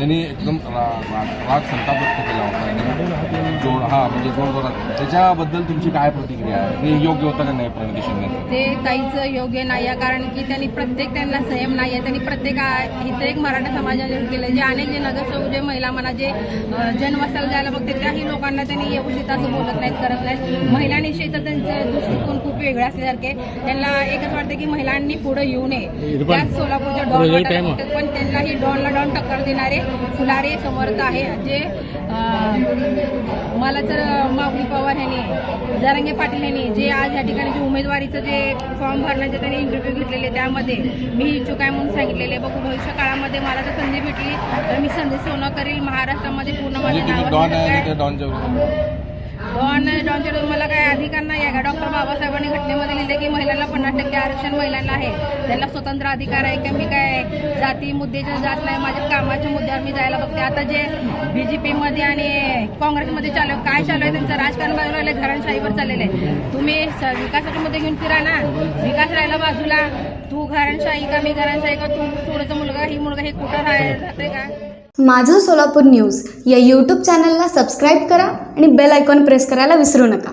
त्यांनी एकदम रा- राग संताप व्यक्त केला होता. आणि जोड हा म्हणजे जोड जोरात. त्याच्याबद्दल तुमची काय प्रतिक्रिया आहे? हे योग्य होतं का नाही प्रणिती शिंदे ते ताईचं योग्य नाही आहे कारण की त्यांनी प्रत्येक त्यांना संयम नाही आहे. त्यांनी प्रत्येक इथं एक मराठा समाजाने केलं जे अनेक जे नगरसेवक जे महिला म्हणा जे जनवसाला जायला बघते त्याही लोकांना त्यांनी व्यवस्थित असं बोलत नाहीत करत नाहीत. महिलांविषयी तर त्यांचं दृष्टिकोन खूप वेगळं असल्यासारखे. त्यांना एकच वाटतं की महिलांनी पुढे येऊ नये. त्याच सोलापूरच्या डॉन पण त्यांना ही डॉनला डॉन टक्कर देणारे फुलारे समर्थ आहे. जे मला तर माऊली पवार यांनी जरांगे पाटील यांनी जे आज या ठिकाणी जे उमेदवारीचं जे फॉर्म भरण्याचे त्यांनी इंटरव्ह्यू घेतलेले त्यामध्ये मी इच्छुक आहे म्हणून सांगितलेले. बघू भविष्य काळामध्ये मला जर संधी भेटली तर मी संधी सोनं करील. महाराष्ट्रामध्ये पूर्ण माझ्या डॉन डॉनच्या मला काय अधिकार नाही आहे का? डॉक्टर बाबासाहेबांनी घटनेमध्ये लिहिले की महिलांना पन्नास टक्के आरक्षण महिलांना आहे. त्यांना स्वतंत्र अधिकार आहे की? मी काय जाती मुद्द्याच्या जात नाही. माझ्या कामाच्या मुद्द्यावर मी जायला बघते. आता जे बी जे पीमध्ये आणि काँग्रेसमध्ये चालू काय चालू आहे त्यांचं राजकारण बाजूला राहिलं घरणशाहीवर चाललेलं आहे. तुम्ही विकासाच्या मुद्दे घेऊन फिरा ना. विकास राहिला बाजूला. तू घरणशाही का मी घरांशाही का तू? थोडंसं मुलगा ही मुलगा हे कुठं राहते का माझं सोलापूर न्यूज या यूट्यूब चॅनलला सबस्क्राईब करा आणि बेल आयकॉन प्रेस करायला विसरू नका.